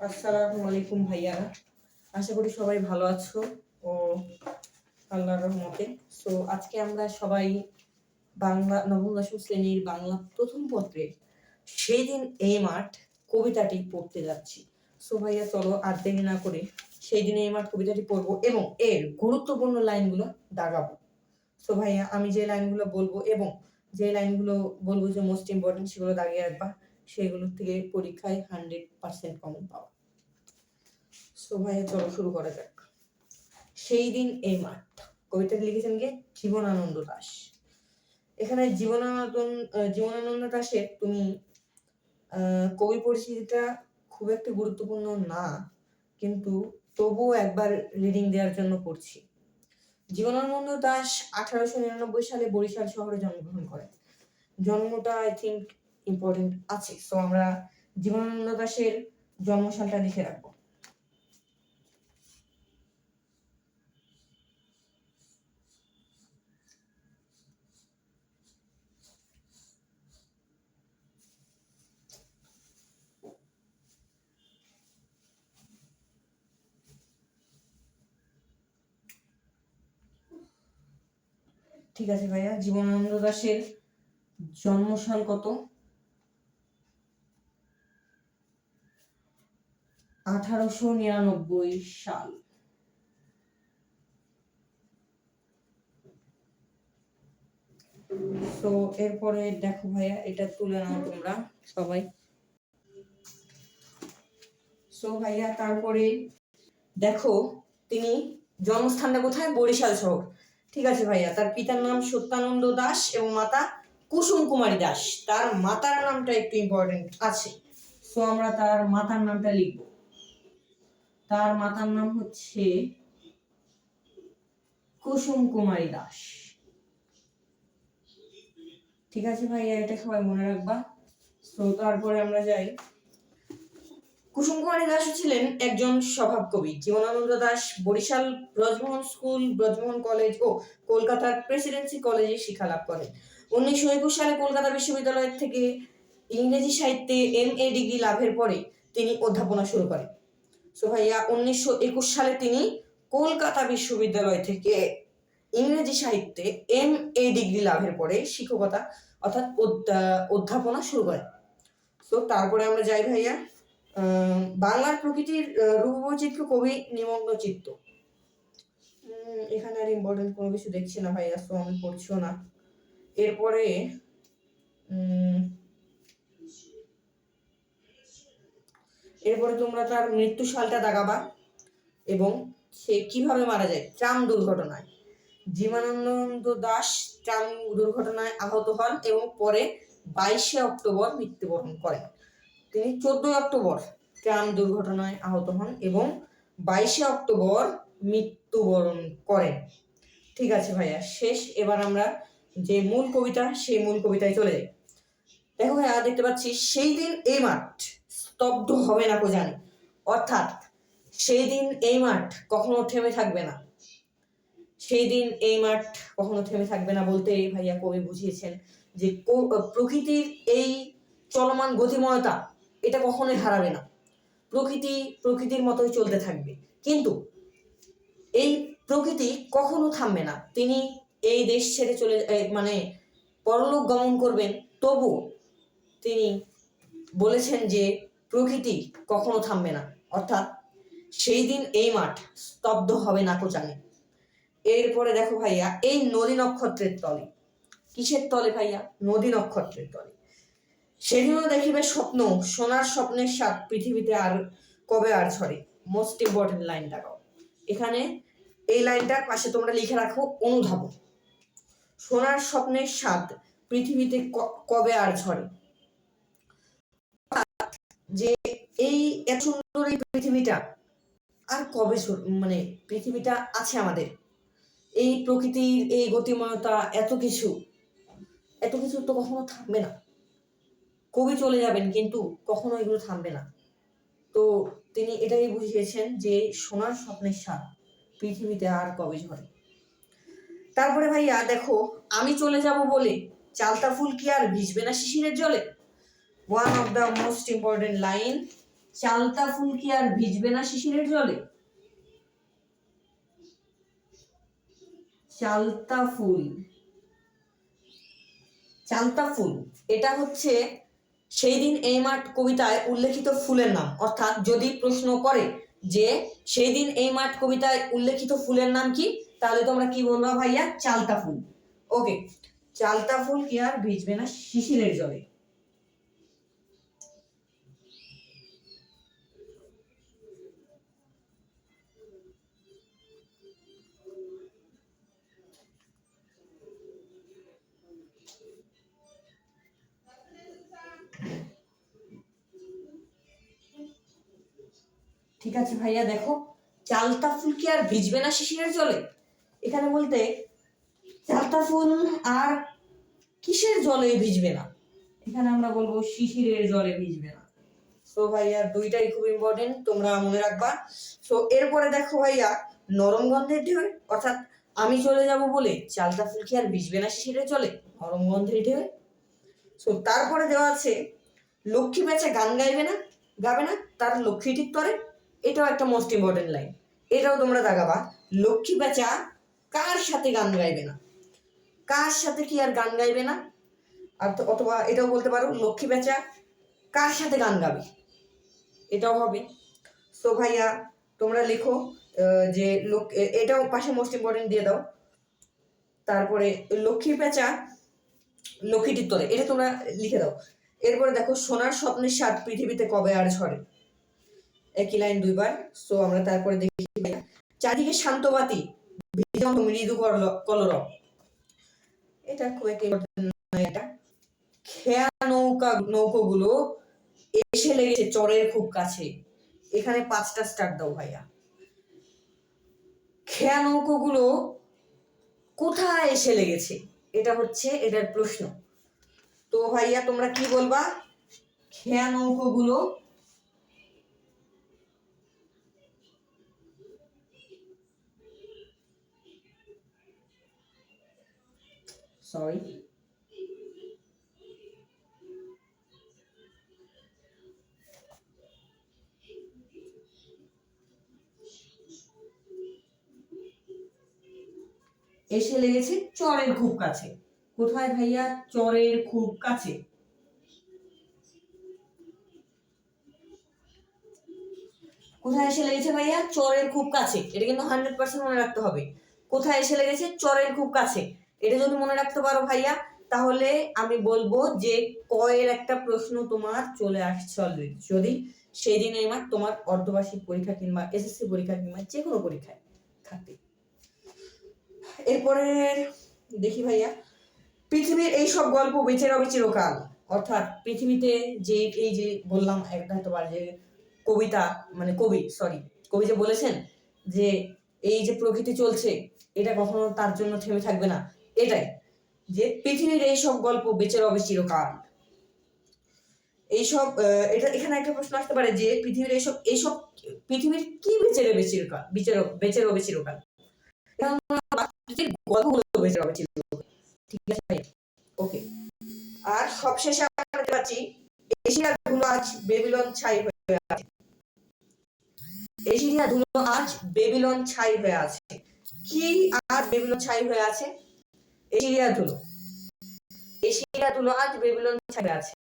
আসসালামু আলাইকুম ভাইয়া। আশা করি সবাই ভালো আছো ও আল্লাহর রহমতে। সো আজকে আমরা সবাই বাংলা, নবম, দশম শ্রেণির বাংলা প্রথম পত্রের সেই দিন এই মাঠ কবিতাটি পড়তে যাচ্ছি। সো ভাইয়া, চলো আর দেরি না করে সেই দিন এই মাঠ কবিতাটি পড়ব এবং এর গুরুত্বপূর্ণ লাইনগুলো দাগাবো। সো ভাইয়া, আমি যে লাইনগুলো বলব এবং যে লাইনগুলো বলব যে মোস্ট ইম্পর্টেন্ট সেগুলো দাগিয়ে রাখবা। সেগুলোর থেকে পরীক্ষায় হান্ড্রেড পার্সেন্ট কমন পাওয়া। সো ভাইয়া, চলো শুরু করা যাক। সেই দিন এই মাঠ। কবিতাটি লিখেছেন কে? জীবনানন্দ দাস। এখানে জীবনানন্দ জীবনানন্দ দাসের তুমি কবি পরিচিতিটা খুব একটা গুরুত্বপূর্ণ না, কিন্তু তবুও একবার রিডিং দেওয়ার জন্য পড়ছি। জীবনানন্দ দাস আঠারোশো নিরানব্বই সালে বরিশাল শহরে জন্মগ্রহণ করেন। জন্মটা আই থিঙ্ক ইম্পর্টেন্ট আছে। সো আমরা জীবনানন্দ দাসের জন্মসালটা লিখে রাখব। ঠিক আছে ভাইয়া জীবনানন্দ দাসের জন্মসাল কত? আঠারোশো নিরানব্বই সাল। তো এরপরে দেখো ভাইয়া, এটা তুলে নাও তোমরা সবাই। সো ভাইয়া, তারপরে দেখো, তিনি জন্মস্থানটা কোথায়? বরিশাল শহর ঠিক আছে ভাইয়া, তার পিতার নাম সত্যানন্দ দাস এবং মাতা কুসুম কুমারী দাস। তার মাতার নামটা একটু ইম্পর্টেন্ট আছে। সো আমরা তার মাতার নামটা লিখব। তার মাতার নাম হচ্ছে কুসুম কুমারী দাস। ঠিক আছে ভাইয়া, এটা সবাই মনে রাখবা। তো তারপরে আমরা যাই। কুসুম কুমারী দাস ছিলেন একজন স্বভাব কবি জীবনানন্দ দাস, বরিশাল ব্রজমোহন স্কুল, ব্রজমোহন কলেজ ও কলকাতার প্রেসিডেন্সি কলেজে শিক্ষা লাভ করেন। উনিশশো একুশ সালে কলকাতা বিশ্ববিদ্যালয় থেকে ইংরেজি সাহিত্যে এম এ ডিগ্রি লাভের পরে তিনি অধ্যাপনা শুরু করেন। সো ভাইয়া উনিশশো একুশ সালে তিনি কলকাতা বিশ্ববিদ্যালয় থেকে ইংরেজি সাহিত্যে এম এ ডিগ্রি লাভের পরে শিক্ষকতা অর্থাৎ অধ্যাপনা শুরু করেন। তো তারপরে আমরা যাই ভাইয়া বাংলার প্রকৃতির আহ, রূপবৈচিত্র্য কবি নিমগ্ন চিত্ত এখানে আর ইম্পর্টেন্ট কোনো কিছু দেখছি না ভাইয়া সো আমি পড়ছিও না। এরপরে এরপরে তোমরা তার মৃত্যু সালটা দাগাবা এবং সে কীভাবে মারা যায় ট্রাম দুর্ঘটনায়। জীবনানন্দ দাস ট্রাম দুর্ঘটনায় আহত হন এবং পরে বাইশে অক্টোবর মৃত্যুবরণ করেন। তিনি চোদ্দই অক্টোবর ট্রাম দুর্ঘটনায় আহত হন এবং বাইশে অক্টোবর মৃত্যুবরণ করেন। ঠিক আছে ভাইয়া, শেষ। এবার আমরা যে মূল কবিতা, সেই মূল কবিতায় চলে যাই। দেখো ভাইয়া, দেখতে পাচ্ছি, সেই দিন এই মাঠ স্তব্ধ হবে না কো জানি। অর্থাৎ সেই দিন এই মাঠ কখনো থেমে থাকবে না। সেই দিন এই মাঠ কখনো থেমে থাকবে না বলতে এই ভাইয়া কবি বুঝিয়েছেন যে প্রকৃতির এই চলমান গতিময়তা এটা কখনোই হারাবে না। প্রকৃতি প্রকৃতির মতোই চলতে থাকবে। কিন্তু এই প্রকৃতি কখনো থামবে না। তিনি এই দেশ ছেড়ে চলে মানে পরলোক গমন করবেন। তবু তিনি বলেছেন যে প্রকৃতি কখনো থামবে না। অর্থাৎ সেই দিন এই মাঠ স্তব্ধ হবে না জানে এরপরে দেখো ভাইয়া, এই নদী নক্ষত্রের তলে। কিসের তলে ভাইয়া? নদী নক্ষত্রের তলে। সেদিনও দেখিবে স্বপ্ন, সোনার স্বপ্নের স্বাদ পৃথিবীতে আর কবে আর ছড়ে মোস্ট ইম্পর্টেন্ট লাইনটা গাও এখানে এই লাইনটার পাশে তোমরা লিখে রাখো অনুধাবন। সোনার স্বপ্নের স্বাদ পৃথিবীতে কবে আর ঝরে? যে এই এত সুন্দর এই পৃথিবীটা আর কবে মানে পৃথিবীটা আছে আমাদের? এই প্রকৃতির এই গতিময়তা, এত কিছু। এত কিছু তো কখনো থামবে না। কবি চলে যাবেন, কিন্তু কখনো এগুলো থামবে না। তো তিনি এটাই বুঝিয়েছেন যে সোনার স্বপ্নের স্বাদ পৃথিবীতে আর কবে ঝরে। তারপরে ভাইয়া দেখো, আমি চলে যাব বলে চালতা ফুল কি আর ভিজবে না শিশিরের জলে? One of the most important line চালতা ফুল কি আর ভিজবে না শিশিরের জলে? চালতা ফুল। চালতা ফুল, এটা হচ্ছে সেই দিন এই মাঠ কবিতায় উল্লেখিত ফুলের নাম। অর্থাৎ যদি প্রশ্ন করে যে সেই দিন এই মাঠ কবিতায় উল্লেখিত ফুলের নাম কি, তাহলে তোমরা কি বলবা ভাইয়া? চালতা ফুল। ওকে চালতা ফুল কি আর ভিজবে না শিশিরের জলে? ঠিক আছে ভাইয়া, দেখো। চালতা ফুল কি আর ভিজবে না শিশিরের জলে? এখানে বলতে চালতা ফুল আর কিসের জলে ভিজবে না? এখানে আমরা বলব শিশিরের জলে ভিজবে না। সো ভাইয়া, দুইটাই খুব ইম্পর্টেন্ট তোমরা মনে রাখবা। সো এরপরে দেখো ভাইয়া, নরম গন্ধের ঢেউ, অর্থাৎ আমি চলে যাব বলে চালতা ফুল কি আর ভিজবে না শিশিরের জলে? নরম গন্ধের ঢেউ। সো তারপরে দেওয়া আছে, লক্ষ্মী বেচে গান গাইবে না? গাবে না? তার লক্ষ্মী ঠিক করে। এটাও একটা মোস্ট ইম্পর্টেন্ট লাইন এটাও তোমরা দাগাবা লক্ষ্মী বেচা কার সাথে গান গাইবে না? কার সাথে কি আর গান গাইবে না? আর অথবা এটাও বলতে পারো, লক্ষ্মী বেচা কার সাথে গান গাবে? এটাও হবে। সো ভাইয়া, তোমরা লেখো যে লোক এটাও পাশে মোস্ট ইম্পর্টেন্ট দিয়ে দাও। তারপরে লক্ষ্মী পেঁচা লক্ষ্মীটির তরে এটা তোমরা লিখে দাও। এরপরে দেখো, সোনার স্বপ্নের স্বাদ পৃথিবীতে কবে আর ঝরে? একই লাইন দুইবার সো আমরা তারপরে দেখি। চারিদিকে শান্তবাতি, ভীষণ মৃদু কল- কলরব। এটা খুব একটা এটা। খেয়া নৌকা, নৌকোগুলো এসে লেগেছে চরের খুব কাছে। এখানে পাঁচটা স্টার দাও ভাইয়া। খেয়া নৌকোগুলো কোথায় এসে লেগেছে? এটা হচ্ছে এটার প্রশ্ন। তো ভাইয়া, তোমরা কি বলবা? খেয়া নৌকোগুলো সরি এসে লেগেছে চরের খুব কাছে। কোথায় ভাইয়া? চরের খুব কাছে। কোথায় এসে লেগেছে ভাইয়া? চরের খুব কাছে। এটা কিন্তু হান্ড্রেড পার্সেন্ট মনে রাখতে হবে। কোথায় এসে লেগেছে? চরের খুব কাছে। এটা যদি মনে রাখতে পারো ভাইয়া, তাহলে আমি বলব যে কয়ের একটা প্রশ্ন তোমার চলে আসছে অলরেডি যদি সেই দিন আমার তোমার অর্ধবার্ষিক পরীক্ষা কিংবা এসএসসি পরীক্ষা কিংবা যে কোনো পরীক্ষায় থাকতে এরপরে দেখি ভাইয়া, পৃথিবীর এই সব গল্প বেঁচে রবে চিরকাল অর্থাৎ পৃথিবীতে যে এই যে বললাম একটা হয়তো বা যে কবিতা মানে কবি সরি কবি যে বলেছেন যে এই যে প্রকৃতি চলছে, এটা কখনো তার জন্য থেমে থাকবে না। এটাই যে পৃথিবীর এই সব গল্প বেঁচে রবে চিরকাল। এইসব এটা এখানে একটা প্রশ্ন আসতে পারে যে পৃথিবীর এইসব এইসব পৃথিবীর কি বেঁচে রবে চিরকাল বেঁচে রবে- বেঁচে রবে চিরকাল গল্পগুলো বেঁচে রবে চিরকাল। ঠিক আছে ওকে আর সবশেষে আমরা দেখতে পাচ্ছি এশিয়ার ধুলো আজ বেবিলন ছাই হয়ে আছে। এশিয়া ধুলো আজ বেবিলন ছাই হয়ে আছে। কি আজ বেবিলন ছাই হয়ে আছে? এশিয়া ধুলো এশিয়া ধুলো আজ বেবিলন ছাড়ে আছে।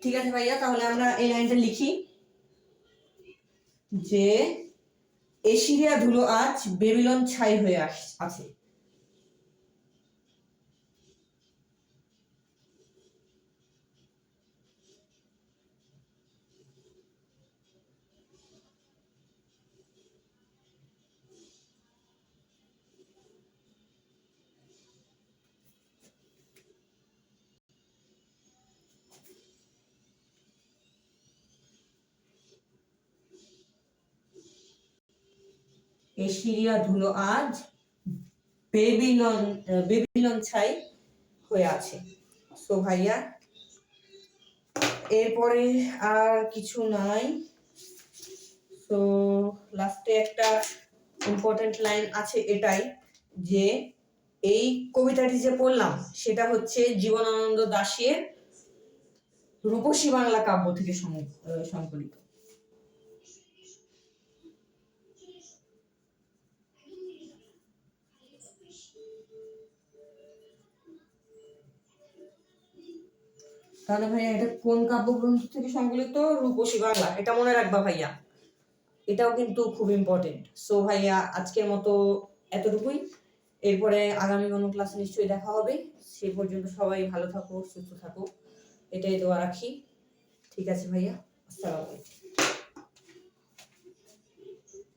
ঠিক আছে ভাইয়া, তাহলে আমরা এই লাইনটা লিখি। যে এশিরিয়া ধুলো আজ বেবিলন ছাই হয়ে আছে। এশিয়া ধুলো আজ বেবিলন বেবিলন ছাই হয়ে আছে। সো ভাইয়া, এরপরে আর কিছু নাই। সো লাস্টে একটা ইম্পর্টেন্ট লাইন আছে এটাই যে এই কবিতাটি যে পড়লাম, সেটা হচ্ছে জীবনানন্দ দাশের রূপসী বাংলা কাব্য থেকে সংকলিত। তাহলে ভাইয়া এটা কোন কাব্যগ্রন্থ থেকে সংকলিত রূপসী বাংলা। এটা মনে রাখবা ভাইয়া। এটাও কিন্তু খুব ইম্পর্টেন্ট সো ভাইয়া, আজকের মতো এতটুকুই। এরপরে আগামী কোনো ক্লাস নিশ্চয়ই দেখা হবে। সে পর্যন্ত সবাই ভালো থাকো, সুস্থ থাকো। এটাই দোয়া রাখি। ঠিক আছে ভাইয়া। আসসালামু আলাইকুম।